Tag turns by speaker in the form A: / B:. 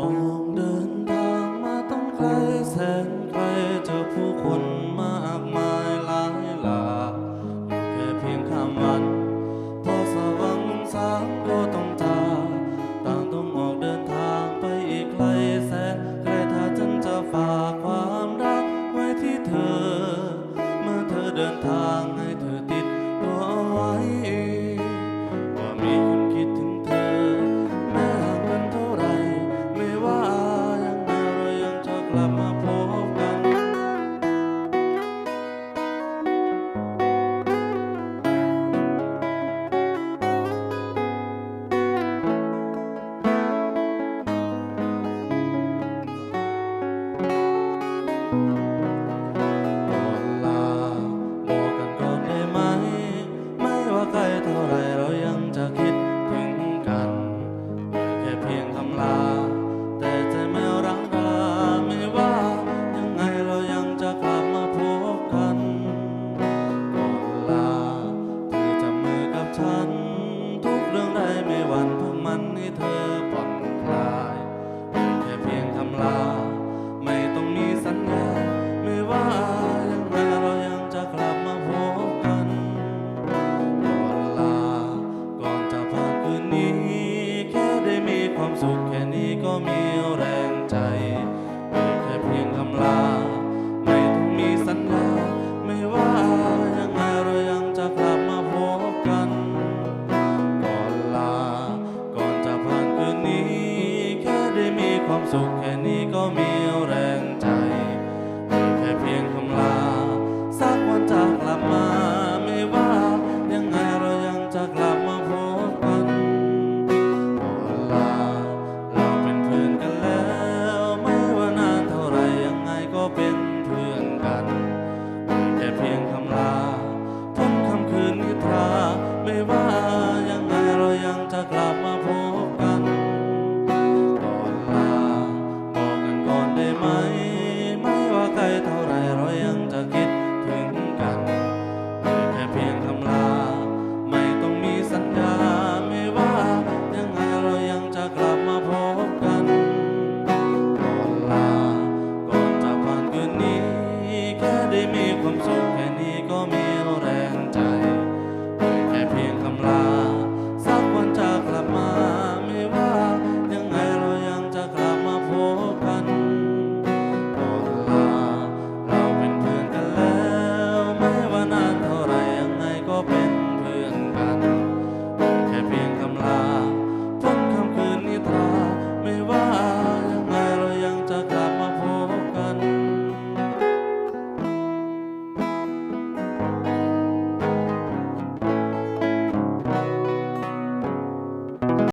A: ออกเดินทางมาต้องไกลแสนไกลเจอผู้คนมากมายหลายหลากแค่เพียงข้าวันพอสว่างสงก็ต้องจาต่างต้องออกเดินทางไปอีกไกลแสนไกลถ้าฉันจะฝากความรักไว้ที่เธอ เมื่อเธอเดินทาง หวั่นพวกมันให้เธอ